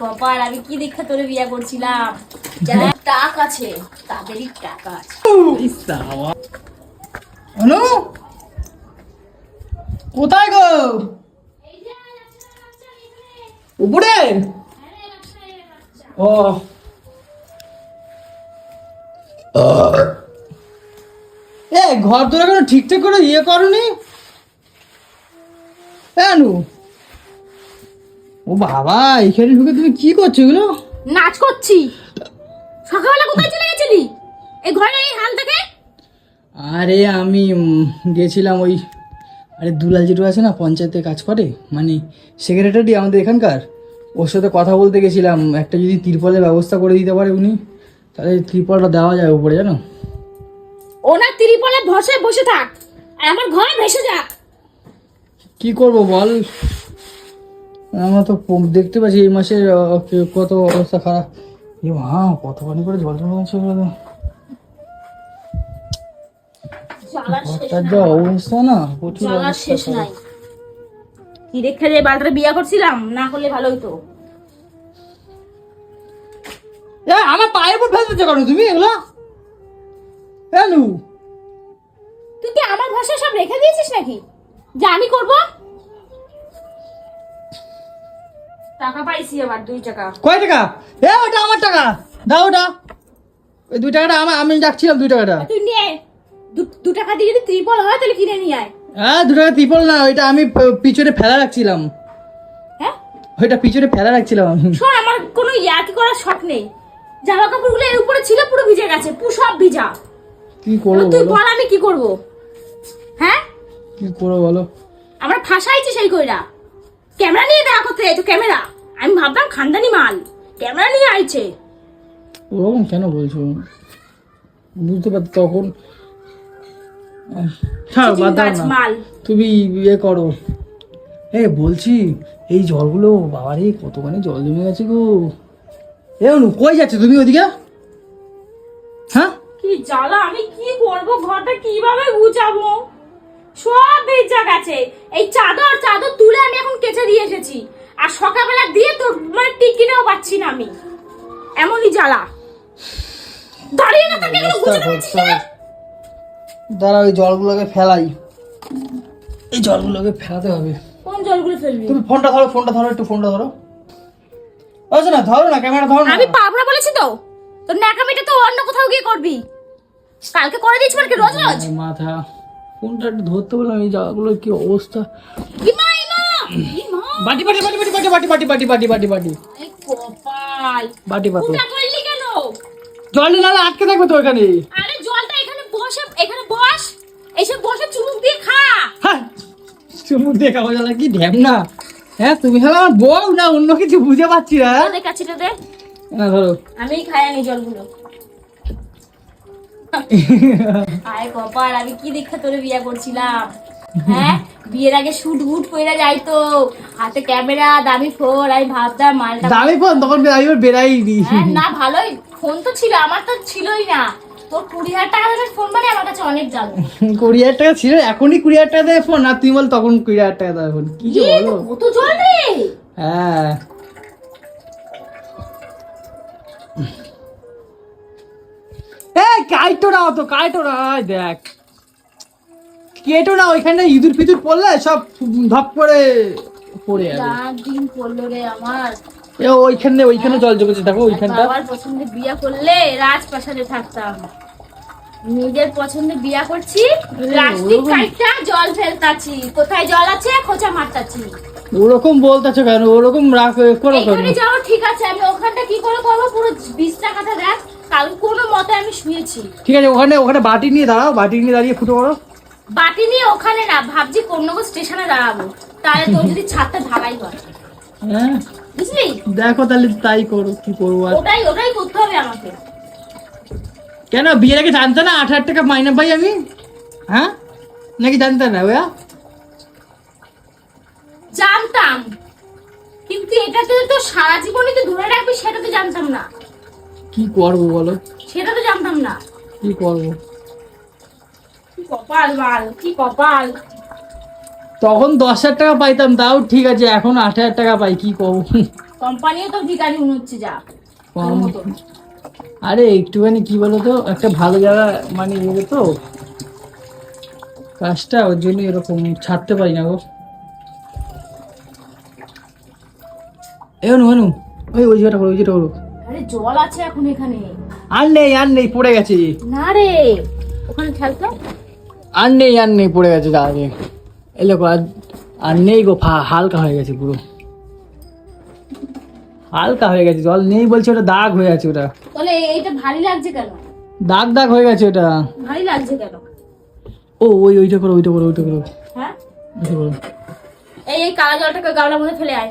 কপাল, আমি কি তোরে বিয়ে করছিলাম? যারা টাক আছে, তাদেরই টাকা আছে। কোথায় গো? উপরে? ও। ঘর তোরা কোনো ঠিকঠাক করে ইয়ে করনি? অনু ও বাবা এখানে ঢুকে তুমি কি করছ এগুলো? নাচ করছি। সকালবেলা কোথায় চলে গেছিলি? এই ঘরে এই হাল থেকে? আরে আমি গেছিলাম ওই আরে দুলাল যেটু আছে না পঞ্চায়েতে কাজ করে মানে সেক্রেটারি আমাদের এখানকার। ওর সাথে কথা বলতে গেছিলাম একটা যদি তিরপলের ব্যবস্থা করে দিতে পারে উনি তাহলে তিরপলটা দেওয়া যায় উপরে জানো? ওনার ত্রিপলে বসে বসে থাক আর আমার ঘরে ভেসে যাক। কি করব বল? আমরা তো দেখতে পাচ্ছি এই মাসে আহ, কে- কত অবস্থা খারাপ। এ মা কত পানি করে জল জমে গেছে শেষ ঘরটার যা অবস্থা না প্রচুর শেষ নাই। কি দেখে যে বিয়ে করছিলাম না করলে ভালো হইতো। এ আমার পায়ের উপর তুমি এগুলো? তুই কি আমার ভাষা সব রেখে দিয়েছিস নাকি? যে আমি করব? টাকা পাইছি আবার দুই টাকা। কয় টাকা? এ ওটা আমার টাকা। দাও ওটা। ওই দুই টাকাটা আমার আমি ডাকছিলাম দুই টাকাটা। তুই দু- দু টাকা দিয়ে যদি ত্রিপল হয় তাহলে কিনে নিয়ে আয়। হ্যাঁ দু টাকা ত্রিপল না ওইটা আমি পিছনে ফেলা রাখছিলাম। হ্যাঁ? ওইটা পিছনে ফেলা রাখছিলাম আমি। শোন আমার কোনো ইয়ার্কি করার শখ নেই। জামা কাপড়গুলো এর উপরে ছিল পুরো ভিজে গেছে। পুরো সব ভিজা। কি করব তুই বল আমি কি করব? হ্যাঁ? কি করব বলো? আমরা ফাঁসাইছি সেই কইরা। ক্যামেরা নিয়ে দেখা করতে এই তো ক্যামেরা। আমি ভাবলাম খানদানি মাল। ক্যামেরা নিয়ে আইছে। ওরকম কেন বলছো? বুঝতে পারছি তখন। বাদ দাও না। মাল। তুমি ইয়ে করো। এ বলছি এই জলগুলো বাবারে কতখানি জল জমে গেছে গো। এ অনু কই যাচ্ছে তুমি ওদিকে? হ্যাঁ? কি জ্বালা আমি কি করব? ঘরটা কীভাবে গুছাবো? সব ভেজা গেছে এই চাদর চাদর তুলে আমি এখন কেচে দিয়ে এসেছি। আর সকালবেলা দিয়ে তোর মানে টিক কিনেও পাচ্ছি না আমি। এমনই জ্বালা। দাঁড়িয়ে না এগুলো পারছিস? হবে। দাঁড়া ওই জলগুলোকে ফেলাই। এই জলগুলোকে ফেলাতে হবে। কোন জলগুলো ফেলবি? তুমি ফোনটা ধরো ফোনটা ধরো একটু ফোনটা ধরো। আচ্ছা না ধরো না ক্যামেরা ধরো না। আমি পাবো না বলেছি তো। তোর ন্যাকামিটা তো অন্য কোথাও গিয়ে করবি। কালকে করে দিয়েছি মানে কি রোজ রোজ? মাথা একটু ধরতে বললাম এই কি অবস্থা বাটি বাটি বাটি বাটি বাটি বাটি বাটি বাটি বাটি বাটি বাটি এই কপাল বাটি বাটি ফুটা করলি কেন জল নালে আটকে থাকবে তো ওখানে আরে জলটা এখানে বসে এখানে বস এসে বসে চুমুক দিয়ে খা হ্যাঁ বোঝা কি ঢ্যাম না হ্যাঁ তুমি হলো আমার বউ না অন্য কিছু বুঝে পাচ্ছি না হ্যাঁ? কাছে দে না ধরো আমি খাই আনি জলগুলো আয় কপাল আমি কি দেখে তোরে বিয়ে করছিলাম? হ্যাঁ? বিয়ের আগে শুট বুট কইরা যাইতো হাতে ক্যামেরা দামি ফোন আমি ভাবতাম মালটা দামি ফোন তখন আমি বেড়াই নি হ্যাঁ, না ভালোই। ফোন তো ছিল আমার তো ছিলই না। তোর কুড়ি হাজার টাকা ফোন মানে আমার কাছে অনেক জানো কুড়ি হাজার টাকা ছিল এখনই কুড়ি হাজার টাকা ফোন আর তুমি বল তখন কুড়ি হাজার টাকা দেয় ফোন। কি যে বলো? কত জল রে। হ্যাঁ। এই কাইটো না তো কাইটো না দেখ। কেটো না ওইখানে ইঁদুর ফিদুর পড়লে সব ধপ করে পড়ে যাবে। দিন পড়ল রে আমার। এ ওইখানে ওইখানে জল জমেছে দেখো ওইখানটা। বাবার পছন্দে বিয়া করলে রাজপ্রাসাদে থাকতাম। নিজের পছন্দে বিয়া করছি প্লাস্টিক জল ফেলতাছি। কোথায় জল আছে? খোঁচা মারতাছি। ওরকম বলতেছো কেন? ওরকম রাখ করো কেন? যাও ঠিক আছে আমি ওখানটা কি করে করব? পুরো বিশ টাকাটা দেখ। কাল কোনো মতে আমি শুয়েছি। ঠিক আছে ওখানে ওখানে বাটি নিয়ে দাঁড়াও বাটি নিয়ে দাঁড়িয়ে ফুটো করো। বাটি নিয়ে ওখানে না ভাবছি কোন্নগর স্টেশনে দাঁড়াবো। তাহলে তোর যদি ছাদটা ঢালাই হয়। হ্যাঁ? বুঝলি? দেখো তাহলে তাই করো কি করব আর। ওটাই ওটাই করতে হবে আমাকে। কেন বিয়ের আগে জানতে না আট হাজার টাকা মাইনে পাই আমি? হ্যাঁ? নাকি জানতে না ওয়া? জানতাম। কিন্তু এটা তো তো সারা জীবনই তো ধরে রাখবি সেটা তো জানতাম না। কি করব বলো? সেটা তো জানতাম না। কি করব? কি কপাল বাল কি কপাল। তখন দশ হাজার টাকা পাইতাম তাও ঠিক আছে এখন আট হাজার টাকা পাই কি কব কোম্পানিও তো ভিকারি মনে হচ্ছে যা। আরে একটুখানি কি বলতো একটা ভালো জায়গা মানে ইয়ে তো। কাজটা ওর জন্য এরকম ছাড়তে পারি না গো। এনু এনু ওই ওই জায়গাটা করো ওই জায়গাটা করো জল আছে এখন এখানে। আর নেই আর নেই পড়ে গেছে। না রে ওখানে খেলতো আর নেই আর নেই পড়ে গেছে দাঁড়িয়ে এলো আর নেই গো হালকা হয়ে গেছে পুরো। হালকা হয়ে গেছে জল নেই বলছে ওটা দাগ হয়ে আছে ওটা। তাহলে এইটা ভারী লাগছে কেন? দাগ দাগ হয়ে গেছে ওটা। ভারী লাগছে কেন? ও ওই ওইটা করো ওইটা করো ওইটা করো। হ্যাঁ? ওইটা করো। এই এই কালা জলটাকে গামলার মধ্যে ফেলে আয়।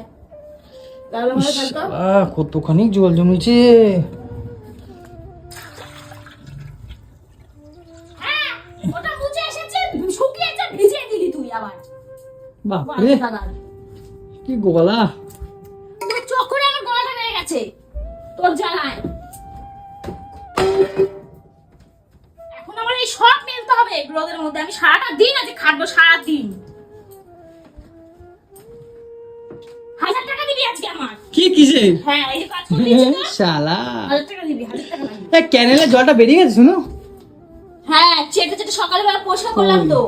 কতখানি জল জমেছে। হ্যাঁ, বাপরে। কি গলা। আমার গলাটা বেড়ে গেছে। তোর জ্বালায়। এখন আমার এই সব মেলতে হবে। রোদের মধ্যে আমি সারাটা দিন আজকে খাটবো সারা দিন কি কিসে হ্যাঁ শালা। ক্যানেলের জলটা বেরিয়ে গেছে শুনো। হ্যাঁ চেটে চেটে সকালবেলা করলাম তো।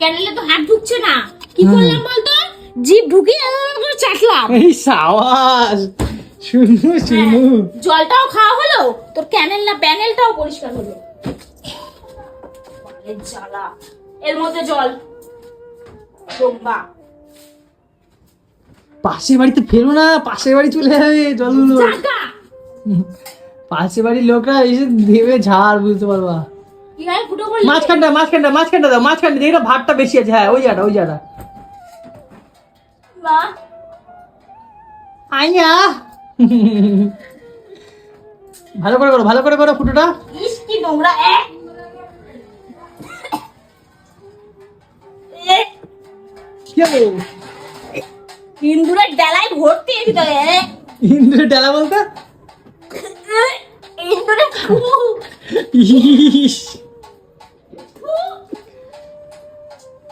ক্যানেলে তো হাত ঢুকছে না। কি করলাম বলতো? জিভ ঢুকিয়ে চাটলাম। এই শুনু শুনু। জলটাও খাওয়া হলো তোর ক্যানেল না প্যানেলটাও পরিষ্কার হলো। জ্বালা। এর মধ্যে জল। বোম্বা। পাশের বাড়িতে ফেরো না পাশের বাড়ি চলে যাবে জলগুলো পাশের বাড়ির লোকরা এসে দেবে ঝাড় বুঝতে পারবা? মাঝখানটা মাঝখানটা মাঝখানটা দাও মাঝখানটা দেখো ভাতটা বেশি আছে হ্যাঁ ওই জায়গাটা ওই জায়গাটা। আইয়া। ভালো করে করো ভালো করে করো ফুটোটা। নোংরা কি ইন্দুরের ডালায় ভর্তি এর ভিতরে এ, ইন্দ্র ডালা বলতে? ইন্দুরের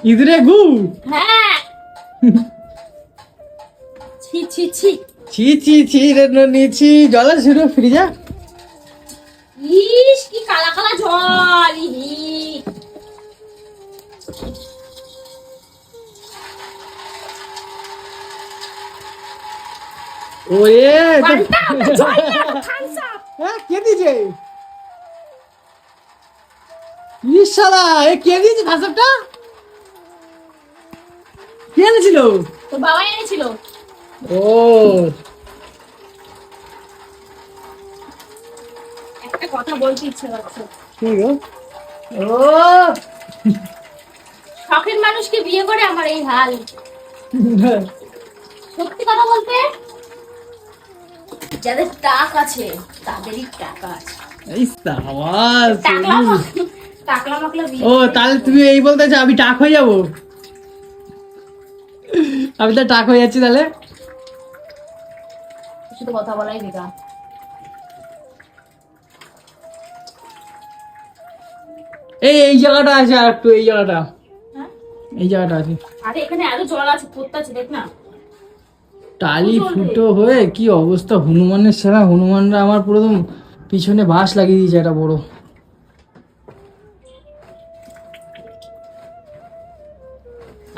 ইঁদুরে গু? হ্যাঁ। ছি ছি ছি। ছি ছি ছি রে নিচ্ছি জল আছে শুরু ফ্রিজা? ইস কি কালা কালা জল ইহি। ওরে হ্যাঁ কে দিয়েছে? ইস শালা এ কে দিয়েছে ভাষাটা কে এনেছিল? তোর বাবা এনেছিল। ও। একটা কথা বলতে ইচ্ছে করছে। কি গো? ও। শখের মানুষকে বিয়ে করে আমার এই হাল। সত্যি কথা বলতে যাদের টাক আছে তাদেরই টাকা আছে। ও তাহলে তুমি এই বলতে চাও আমি টাক হয়ে যাব? আমি তো টাক হয়ে যাচ্ছি তাহলে। শুধু কথা বলাই বেকার। এই এই জায়গাটা আছে আর একটু এই জায়গাটা। হ্যাঁ? এই জায়গাটা আছে। আরে এখানে আরও জল আছে পড়তে আছে দেখ না। টালি ফুটো হয়ে কি অবস্থা? হনুমানের সেরা হনুমানরা আমার পুরো একদম পিছনে বাঁশ লাগিয়ে দিয়েছে একটা বড়।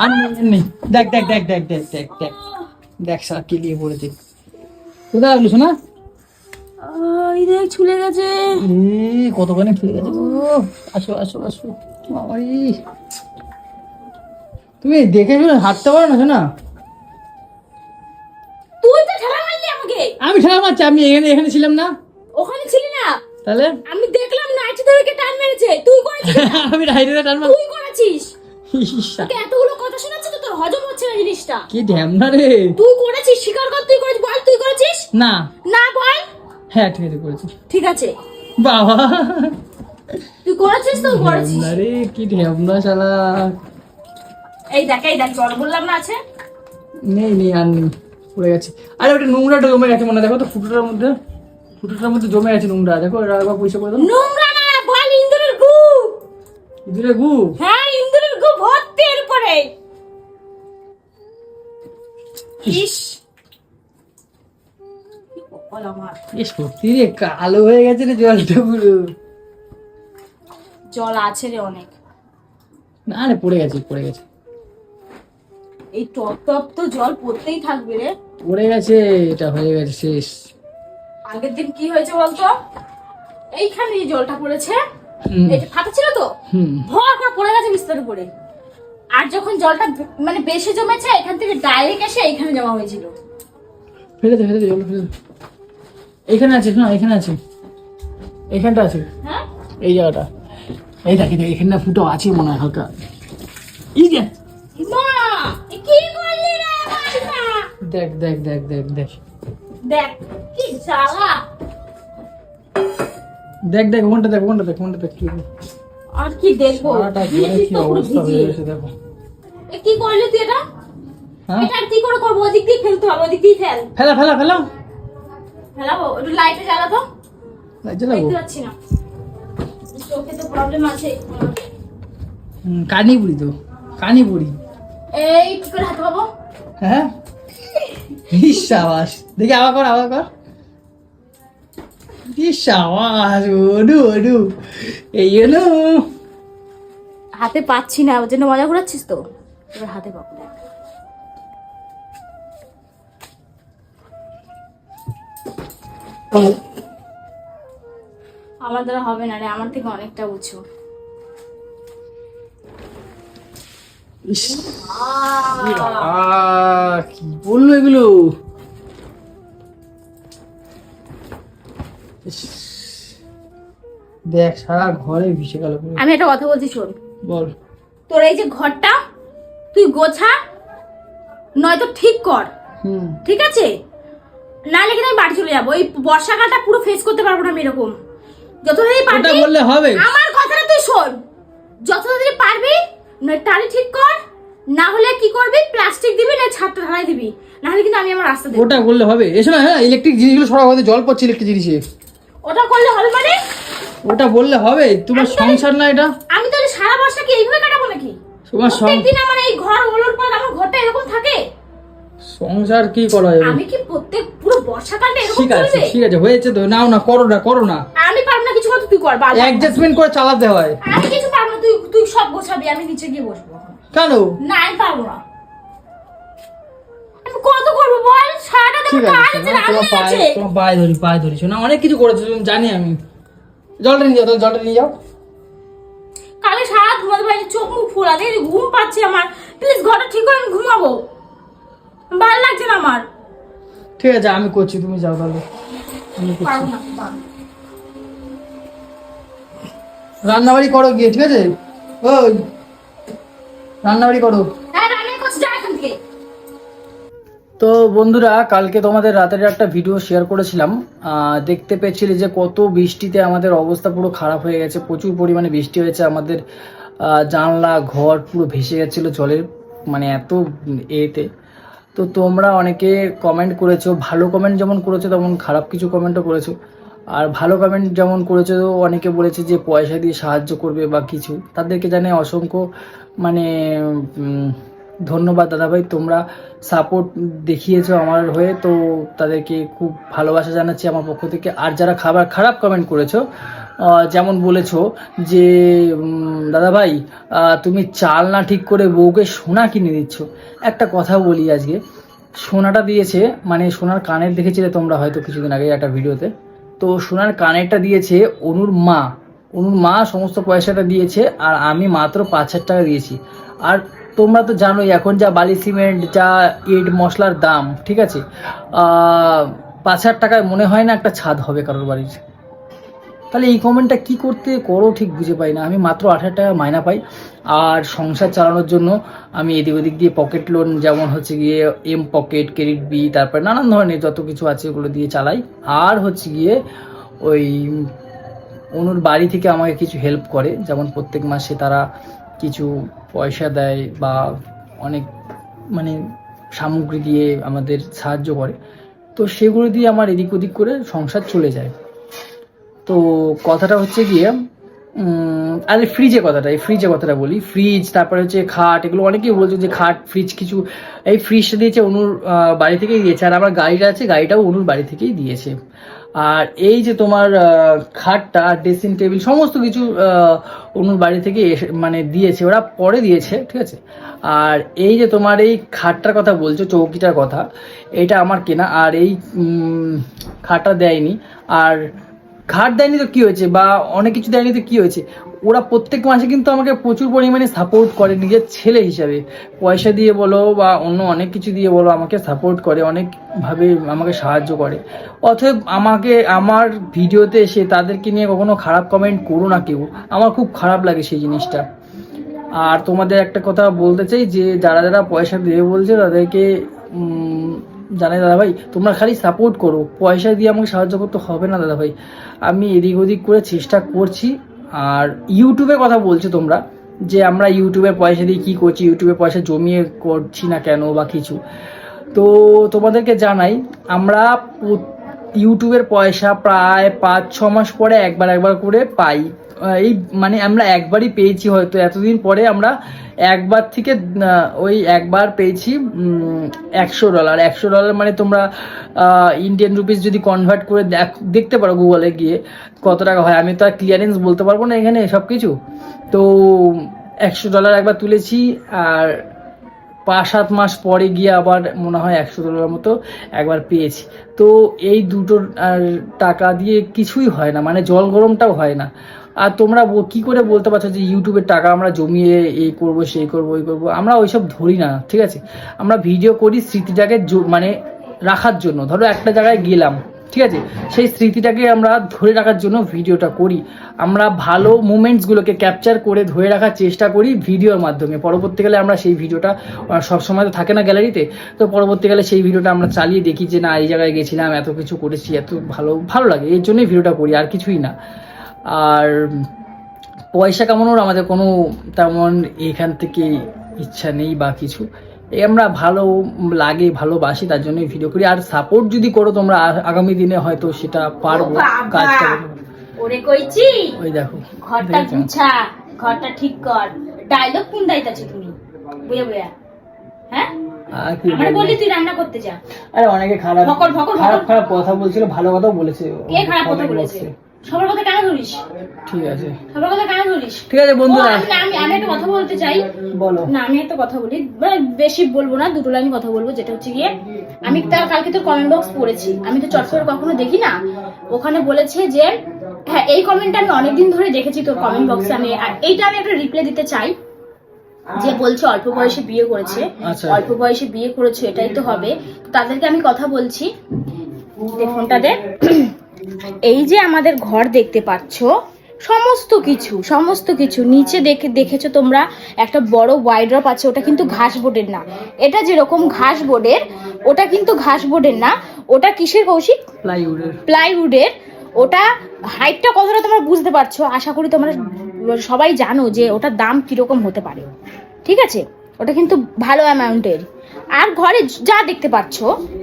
আর নেই, দেখ দেখ দেখ দেখ দেখ দেখ দেখ। দেখ সারা কেলিয়ে পড়েছে। কোথায় লাগল শোনা এই দেখ ছুলে গেছে। কতখানি গেছে আসো আসো আসো। তুমি দেখে শুনে হাঁটতে পারো না শোনা মারছি আমি এখানে এখানে ছিলাম না। ওখানে ছিলি না? তাহলে? আমি দেখলাম না নাইচে ধরে টান মেরেছে। তুই করেছিস? আমি রাইডে টান তুই করেছিস? তোকে এতগুলো কথা শোনাচ্ছে তো তোর হজম হচ্ছে না জিনিসটা। কি ঢ্যামনা রে। তুই করেছিস? স্বীকার কর তুই করেছিস বল তুই করেছিস? না। না বল। হ্যাঁ ঠিক আছে করেছি। ঠিক আছে। বাবা। তুই করেছিস তো করেছিস। ঢ্যামনা রে কি ঢ্যামনা শালা। এই দেখ এই দেখ জল বললাম না আছে? নেই নেই আর নেই। পড়ে গেছে। আরে ওটা নোংরাটা জমে গেছে মনে দেখো তো ফুটোটার মধ্যে ফুটোটার মধ্যে জমে গেছে নোংরা। দেখো এটা একবার পয়সা করে দাও। নোংরা না বল ইন্দুরের গু দূরে গু হ্যাঁ ইন্দুরের গু ভর্তি এর উপরে ইস সত্যি রে কালো হয়ে গেছে রে জলটা পুরো। জল আছে রে অনেক। না রে পড়ে গেছে পড়ে গেছে। এই টপ টপ তো জল পড়তেই থাকবে রে। পড়ে গেছে এটা হয়ে গেছে শেষ। আগের দিন কি হয়েছে বলতো? এইখানে এই জলটা পড়েছে। যে ফাটা ছিল তো? ভর করে পড়ে গেছে বিস্তার উপরে। আর যখন জলটা মানে বেশি জমেছে এখান থেকে ডাইরেক্ট এসে এখানে জমা হয়েছিল। ফেলে দে ফেলে দে জল ফেলে দে। এইখানে আছে না এখানে আছে। এইখানটা আছে। হ্যাঁ? এই জায়গাটা। এই দেখি দেখ এখানটা ফুটো আছে মনে হয় হালকা। এই যে মা এ কি করলি রে মাইনা দেখ দেখ দেখ দেখ দেখ। দেখ কি জ্বালা। দেখ দেখ ওখানটা দেখ ওখানটা দেখ ওখানটা দেখ আর কি দেখব? কি অবস্থা হয়ে গেছে? দেখো। কি করলি তুই এটা? হ্যাঁ? এটা আর কি করে করব? ওদিক দিয়ে ফেলতে হবে ওদিক দিয়ে ফেল। ফেলা ফেলা ফেলা। ফেলাবো? একটু লাইটে জ্বালা তো। লাইট জ্বালাবো? দেখতে পাচ্ছি না। চোখে তো প্রবলেম আছে। কানি বুড়ি তো। কানি বুড়ি এই করে হাতে পাবো? হ্যাঁ? ইস সাবাস? দেখি আবার কর আবার কর। ইস সাবাস ওডু ওডু। এই হলো হাতে পাচ্ছি না, ওর জন্য মজা ঘুরাচ্ছিস তো? এবার হাতে পাবো। আমার দ্বারা হবে না রে, আমার থেকে অনেকটা উঁচু। ইস কি বলল এগুলো? দেখ সারা ঘরে ভিসে গেল আমি একটা কথা বলছি শোন। বল। তোর এই যে ঘরটা তুই গোছা নয়তো ঠিক কর হুম। ঠিক আছে? নাহলে কিন্তু আমি বাড়ি চলে যাব। এই বর্ষাকালটা পুরো ফেস করতে পারব না আমি এরকম। যত ওটা পারবি বললে হবে। আমার কথাটা তুই শোন। যত তাড়াতাড়ি পারবি টালি ঠিক কর না হলে কি করবি? প্লাস্টিক দিবি না ছাদটা ঢালাই দিবি। না হলে কিন্তু আমি আমার রাস্তা দেবো। ওটা বললে হবে। এসো না হ্যাঁ ইলেকট্রিক জিনিসগুলো সরা হতে জল পড়ছে ইলেকট্রিক জিনিসে। ওটা করলে হবে মানে? ওটা বললে হবে তোমার সংসার না এটা? আমি তাহলে সারা বর্ষা কি এইভাবে কাটাবো নাকি? তোমার প্রত্যেকদিন আমার এই ঘর ওলোর পর আমার ঘরটা এরকম থাকে? সংসার কি করা যাবে? আমি কি প্রত্যেক পুরো বর্ষাকালে এরকম ঠিক আছে ঠিক আছে হয়েছে তো নাও না করো না করো না। আমি পারব না কিছু তুই কর বাবা অ্যাডজাস্টমেন্ট করে চালাতে হয়। আমি কিছু পারব না তুই তুই সব গোছাবি আমি নিচে গিয়ে বসবো কেন? না আমি পারব না। কত করব বল? সারাটা ঠিক দিন আছে কাজ আছে রান্না আছে পায়ে তোমার পায়ে ধরি পায়ে ধরি। শোনা অনেক কিছু করেছ তুমি জানি আমি। জলটা নিয়ে যাও জলটা নিয়ে যাও। কালে সারা ঘুমাতে পারি চোখ মুখ ফোলা দেখি ঘুম পাচ্ছে আমার। প্লিজ ঘরটা ঠিক করে আমি ঘুমাবো। ভালো লাগছে না আমার? ঠিক আছে আমি করছি তুমি যাও তাহলে। আমি করছি। রান্নাবাড়ি করো গিয়ে ঠিক আছে? ওই রান্নাবাড়ি করো। হ্যাঁ তো বন্ধুরা কালকে তোমাদের রাতের একটা ভিডিও শেয়ার করেছিলাম। দেখতে পেয়েছিলে যে কত বৃষ্টিতে আমাদের অবস্থা পুরো খারাপ হয়ে গেছে। প্রচুর পরিমাণে বৃষ্টি হয়েছে। আমাদের জানলা ঘর পুরো ভেসে গেছিল জলের মানে এত এতে। তো তোমরা অনেকে কমেন্ট করেছ, ভালো কমেন্ট যেমন করেছ তেমন খারাপ কিছু কমেন্টও করেছ। আর ভালো কমেন্ট যেমন করেছ, অনেকে বলেছে যে পয়সা দিয়ে সাহায্য করবে বা কিছু। তাদেরকে জানে অসংখ্য মানে ধন্যবাদ দাদাভাই, তোমরা সাপোর্ট দেখিয়েছো আমার হয়ে। তো তাদেরকে খুব ভালোবাসা জানাচ্ছি আমার পক্ষ থেকে। আর যারা খাবার খারাপ কমেন্ট করেছ যেমন বলেছ যে উম, দাদাভাই তুমি চাল না ঠিক করে বউকে সোনা কিনে দিচ্ছ। একটা কথা বলি আজকে। সোনাটা দিয়েছে মানে সোনার কানের দেখেছিলে তোমরা হয়তো কিছুদিন আগে একটা ভিডিওতে। তো সোনার কানেরটা দিয়েছে অনুর মা। অনুর মা সমস্ত পয়সাটা দিয়েছে আর আমি মাত্র পাঁচ হাজার টাকা দিয়েছি। আর তোমরা তো জানোই এখন যা বালি সিমেন্ট যা ইট মশলার দাম ঠিক আছে? পাঁচ হাজার টাকায় মনে হয় না একটা ছাদ হবে কারোর বাড়ির। তাহলে এই কমেন্টটা কি করতে করো ঠিক বুঝে পাই না। আমি মাত্র আট হাজার টাকা মাইনা পাই। আর সংসার চালানোর জন্য আমি এদিক ওদিক দিয়ে পকেট লোন যেমন হচ্ছে গিয়ে এম পকেট ক্রেডিট বি তারপরে নানান ধরনের যত কিছু আছে ওগুলো দিয়ে চালাই। আর হচ্ছে গিয়ে ওই অনুর বাড়ি থেকে আমাকে কিছু হেল্প করে। যেমন প্রত্যেক মাসে তারা কিছু পয়সা দেয় বা অনেক মানে সামগ্রী দিয়ে আমাদের সাহায্য করে। তো সেগুলো দিয়ে আমার এদিক ওদিক করে সংসার চলে যায়। তো কথাটা হচ্ছে গিয়ে আরে ফ্রিজের কথাটা, এই ফ্রিজের কথাটা বলি। ফ্রিজ তারপরে হচ্ছে খাট, এগুলো অনেকেই বলছে যে খাট ফ্রিজ কিছু, এই ফ্রিজটা দিয়েছে অনুর বাড়ি থেকেই দিয়েছে। আর আমার গাড়িটা আছে, গাড়িটাও অনুর বাড়ি থেকেই দিয়েছে। আর এই যে তোমার খাটটা ড্রেসিং টেবিল সমস্ত কিছু অনুর বাড়ি থেকে মানে দিয়েছে। ওরা পরে দিয়েছে, ঠিক আছে? আর এই যে তোমার এই খাটটার কথা বলছো, চৌকিটার কথা, এটা আমার কেনা। আর এই খাটটা দেয়নি। আর ঘাট দেয়নি তো কি হয়েছে? বা অনেক কিছু দেয়নি তো কি হয়েছে? ওরা প্রত্যেক মাসে কিন্তু আমাকে প্রচুর পরিমাণে সাপোর্ট করে নিজের ছেলে হিসাবে। পয়সা দিয়ে বলো বা অন্য অনেক কিছু দিয়ে বলো, আমাকে সাপোর্ট করে, অনেকভাবে আমাকে সাহায্য করে। অতএব আমাকে, আমার ভিডিওতে এসে তাদেরকে নিয়ে কখনো খারাপ কমেন্ট করো না কেউ। আমার খুব খারাপ লাগে সেই জিনিসটা। আর তোমাদের একটা কথা বলতে চাই যে, যারা যারা পয়সা দেবে বলছে তাদেরকে জানাই দাদা ভাই তোমরা খালি সাপোর্ট করো। পয়সা দিয়ে আমাকে সাহায্য করতে হবে না দাদা ভাই আমি এদিক ওদিক করে চেষ্টা করছি। আর ইউটিউবে কথা বলছো তোমরা, যে আমরা ইউটিউবে পয়সা দিয়ে কি করছি ইউটিউবে পয়সা জমিয়ে করছি না কেন বা কিছু। তো তোমাদেরকে জানাই, আমরা ইউটিউবের পয়সা প্রায় পাঁচ ছ মাস পরে একবার একবার করে পাই। এই মানে আমরা একবারই পেয়েছি হয়তো। এতদিন পরে আমরা একবার থেকে ওই একবার পেয়েছি একশো ডলার একশো ডলার মানে তোমরা ইন্ডিয়ান রুপিস যদি কনভার্ট করে দেখ- দেখতে পারো গুগলে গিয়ে কত টাকা হয়। আমি তো আর ক্লিয়ারেন্স বলতে পারব না এখানে সব কিছু। তো, একশো ডলার একবার তুলেছি, আর পাঁচ সাত মাস পরে গিয়ে আবার মনে হয় একশো ডলার মতো একবার পেয়েছি। তো এই দুটো টাকা দিয়ে কিছুই হয় না। মানে জল গরমটাও হয় না। আর তোমরা কি করে বলতে পারছ যে ইউটিউবের টাকা আমরা জমিয়ে এই করব সেই করব, ওই করব? আমরা ওইসব ধরি না, ঠিক আছে? আমরা ভিডিও করি স্মৃতিটাকে মানে রাখার জন্য। ধরো একটা জায়গায় গেলাম, ঠিক আছে? সেই স্মৃতিটাকে আমরা ধরে রাখার জন্য ভিডিওটা করি। আমরা ভালো মুমেন্টসগুলোকে ক্যাপচার করে ধরে রাখার চেষ্টা করি ভিডিওর মাধ্যমে। পরবর্তীকালে আমরা সেই ভিডিওটা সবসময় তো থাকে না গ্যালারিতে তো পরবর্তীকালে সেই ভিডিওটা আমরা চালিয়ে দেখি যে, না, এই জায়গায় গেছিলাম, এত কিছু করেছি, এত ভালো ভালো লাগে। এর জন্যই ভিডিওটা করি, আর কিছুই না। আর পয়সা কামানোর আমাদের কোনো তেমন এখান থেকে ইচ্ছা নেই বা কিছু। এই আমরা ভালো লাগে ভালোবাসি তার জন্যই ভিডিও করি। আর সাপোর্ট যদি করো তোমরা আগামী দিনে হয়তো সেটা পারব! কাজটা করব। ওরে কইছি? ওই দেখো ঘরটা গুছা ঘরটা ঠিক কর। ডায়লগ কোন দাইতাছি তুমি? বুয়া বুয়া। হ্যাঁ? আর কি আমরা বলব? বললি তুই রান্না করতে যা। আরে অনেকে খারাপ খারাপ খারাপ কথা বলছিল ভালো কথাও বলেছে। কে খারাপ কথা বলেছে। সবার কথা কেন ধরিস? ঠিক আছে। সবার কথা কেন ধরিস? ঠিক আছে বন্ধুরা। আমি আমি একটা কথা বলতে চাই। বলো। না আমি একটা কথা বলি। মানে বেশি বলব না দুটো লাইন কথা বলব যেটা হচ্ছে গিয়ে আমি তার কালকে তোর কমেন্ট বক্স পড়েছি। আমি তো চট করে কখনো দেখি না। ওখানে বলেছে যে হ্যাঁ এই কমেন্টটা আমি অনেকদিন ধরে দেখেছি তোর কমেন্ট বক্সে আমি আর এইটা আমি একটা রিপ্লাই দিতে চাই। যে বলছে অল্প বয়সে বিয়ে করেছে। আচ্ছা। অল্প বয়সে বিয়ে করেছে এটাই তো হবে। তাদেরকে আমি কথা বলছি। ফোনটা দে। এই যে আমাদের ঘর দেখতে পাচ্ছ সমস্ত কিছু সমস্ত কিছু। নিচে দেখে দেখেছ তোমরা একটা বড় ওয়াইড্রপ আছে ওটা কিন্তু ঘাস বোর্ডের না। এটা যেরকম ঘাস বোর্ডের ওটা কিন্তু ঘাস বোর্ডের না। ওটা কিসের কৌশিক? প্লাইউডের। প্লাইউডের। ওটা হাইটটা কতটা তোমরা বুঝতে পারছ? আশা করি তোমরা সবাই জানো যে ওটার দাম কীরকম হতে পারে। ঠিক আছে? ওটা কিন্তু ভালো অ্যামাউন্টের আর ঘরে যা দেখতে পাচ্ছ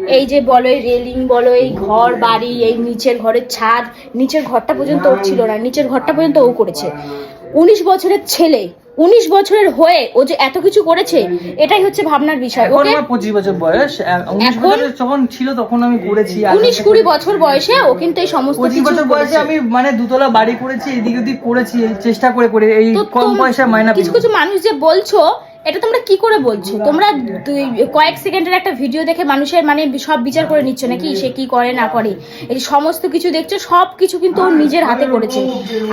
এই যে বলো এই রেলিং বলো এই ঘর বাড়ি এই নিচের ঘরের ছাদ নিচের ঘরটা পর্যন্ত ওর ছিল না নিচের ঘরটা পর্যন্ত ও করেছে। উনিশ বছরের ছেলে উনিশ বছরের হয়ে ও যে এত কিছু করেছে এটাই হচ্ছে ভাবনার বিষয় ওকে? পঁচিশ বছর বয়স এখন- যখন ছিল তখন আমি করেছি উনিশ কুড়ি বছর বয়সে ও কিন্তু এই সমস্ত পঁচিশ বছর বয়সে আমি মানে দুতলা বাড়ি করেছি এদিক ওদিক করেছি চেষ্টা করে করে এই কম পয়সা মাইনা কিছু কিছু মানুষ যে বলছো এটা তোমরা কি করে বলছো? তোমরা কয়েক সেকেন্ডের একটা ভিডিও দেখে মানুষের মানে সব বিচার করে নিচ্ছ নাকি? সে কি করে না করে? এই সমস্ত কিছু দেখছ সব কিছু কিন্তু ও নিজের হাতে করেছে।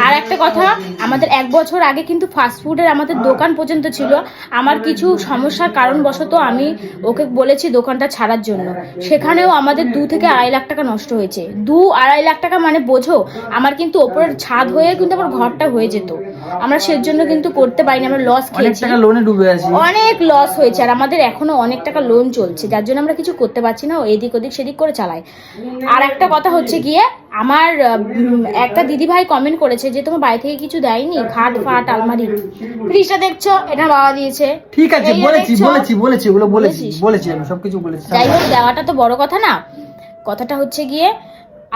আর একটা কথা আমাদের এক বছর আগে কিন্তু ফাস্ট ফুডের আমাদের দোকান পর্যন্ত ছিল। আমার কিছু সমস্যার কারণবশত আমি ওকে বলেছি দোকানটা ছাড়ার জন্য। সেখানেও আমাদের দু থেকে আড়াই লাখ টাকা নষ্ট হয়েছে। দু আড়াই লাখ টাকা মানে বোঝো আমার কিন্তু ওপরের ছাদ হয়ে কিন্তু আমার ঘরটা হয়ে যেত। আমরা সেজন্য কিন্তু করতে পারিনি আমরা লস খেয়েছি। টাকা লোনে ডুবে আছি। অনেক লস হয়েছে আর আমাদের এখনও অনেক টাকা লোন চলছে যার জন্য আমরা কিছু করতে পারছি না এদিক ওদিক সেদিক করে চালাই আর একটা কথা হচ্ছে গিয়ে আমার একটা দিদি ভাই কমেন্ট করেছে যে তোমার বাড়ি থেকে কিছু দেয়নি খাট ফাট আলমারি। ফ্রিজটা দেখছ এটা বাবা দিয়েছে। ঠিক আছে বলেছি বলেছি বলেছি ওগুলো বলেছি? বলেছি আমি সবকিছু বলেছি। যাই হোক দেওয়াটা তো বড় কথা না। কথাটা হচ্ছে গিয়ে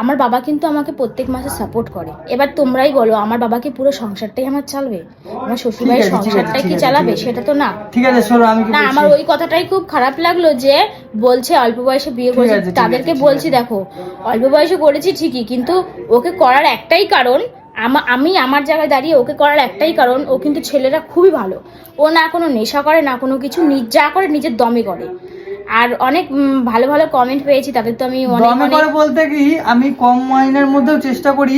আমার বাবা কিন্তু আমাকে প্রত্যেক মাসে সাপোর্ট করে। এবার তোমরাই বলো আমার বাবাকে পুরো সংসারটাই আমার চালবে? আমার শ্বশুরবাড়ির সংসারটাই কি চালাবে? সেটা তো না। ঠিক আছে শোনো আমি না আমার ওই কথাটাই খুব খারাপ লাগল যে বলছে অল্প বয়সে বিয়ে করেছে তাদেরকে বলছি দেখো অল্প বয়সে করেছি ঠিকই কিন্তু ওকে করার একটাই কারণ আমি আমার জায়গায় দাঁড়িয়ে ওকে করার একটাই কারণ ও কিন্তু ছেলেরা খুবই ভালো। ও না কোনো নেশা করে না কোনো কিছু নিজ যা করে নিজের দমে করে। আর অনেক ভালো ভালো কমেন্ট পেয়েছি তাদের তো আমি অনেক করে বলতে কি আমি কম মাইনের মধ্যেও চেষ্টা করি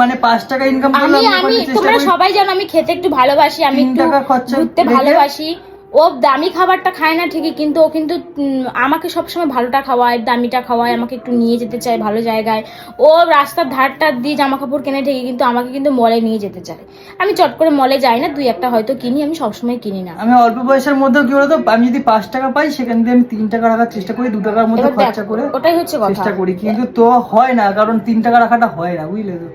মানে পাঁচ টাকা ইনকাম আমি আমি তোমরা সবাই জানো আমি খেতে একটু ভালোবাসি আমি একটু টাকা খরচা ঘুরতে ভালোবাসি। ও দামি খাবারটা খায় না ঠিকই কিন্তু ও কিন্তু আমাকে সবসময় ভালোটা খাওয়ায় দামিটা খাওয়ায় আমাকে একটু নিয়ে যেতে চায় ভালো জায়গায়। ও রাস্তার ধারটা দিয়ে জামা কাপড় কেনে ঠিকই কিন্তু আমাকে কিন্তু মলে নিয়ে যেতে চায়। আমি চট করে মলে যাই না দুই একটা হয়তো কিনি আমি সবসময় কিনি না। আমি অল্প পয়সার মধ্যে কি বলতো আমি যদি পাঁচ টাকা পাই সেখান থেকে আমি তিন টাকা রাখার চেষ্টা করি দু টাকার মধ্যে খরচা করে ওটাই হচ্ছে চেষ্টা করি কিন্তু তো হয় না কারণ তিন টাকা রাখাটা হয় না বুঝলে তো?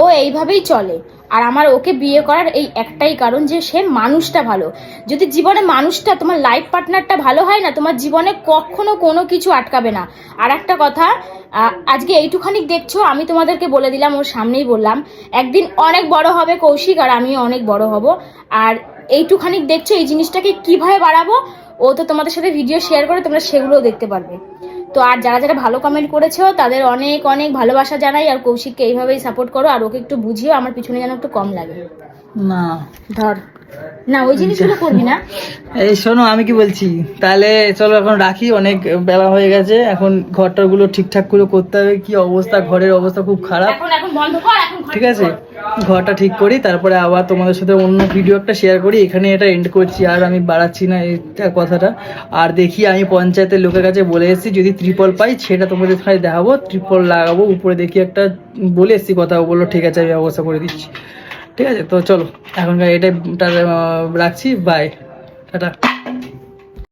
ও এইভাবেই চলে। আর আমার ওকে বিয়ে করার এই একটাই কারণ যে সে মানুষটা ভালো। যদি জীবনে মানুষটা তোমার লাইফ পার্টনারটা ভালো হয় না, তোমার জীবনে কখনো কোনো কিছু আটকাবে না। আর একটা কথা আজকে এইটুখানি দেখছ, আমি তোমাদেরকে বলে দিলাম, ওর সামনেই বললাম, একদিন অনেক বড় হবে কৌশিক আর আমি অনেক বড় হব। আর এইটুখানি দেখছ, এই জিনিসটাকে কীভাবে বাড়াবো, ও তো তোমাদের সাথে ভিডিও শেয়ার করে তোমরা সেগুলোও দেখতে পারবে। তো আর যারা যারা ভালো কমেন্ট করেছ, তাদের অনেক অনেক ভালোবাসা জানাই, আর কৌশিককে এইভাবেই সাপোর্ট করো, আর ওকে একটু বুঝিও, আমার পিছনে যেন একটু কম লাগে। না। ধর। না ওই জিনিসগুলো করবি না। এই শোনো আমি কি বলছি? তাহলে চলো এখন রাখি অনেক বেলা হয়ে গেছে। এখন ঘরটারগুলো ঠিকঠাক করে করতে হবে। কি অবস্থা? ঘরের অবস্থা খুব খারাপ। ঠিক আছে? ঘরটা ঠিক করি তারপরে আবার তোমাদের সাথে অন্য ভিডিও একটা শেয়ার করি। এখানে এটা এন্ড করছি আর আমি বাড়াচ্ছি না এটা কথাটা। আর দেখি আমি পঞ্চায়েতের লোকের কাছে বলে এসেছি যদি ত্রিপল পাই সেটা তোমাদের সাথে দেখাবো। ত্রিপল লাগাবো উপরে দেখি একটা বলে এসেছি কথা বলল ঠিক আছে আমি ব্যবস্থা করে দিচ্ছি। ঠিক আছে তো চলো এখনকার এটাই রাখছি বাই টাটা।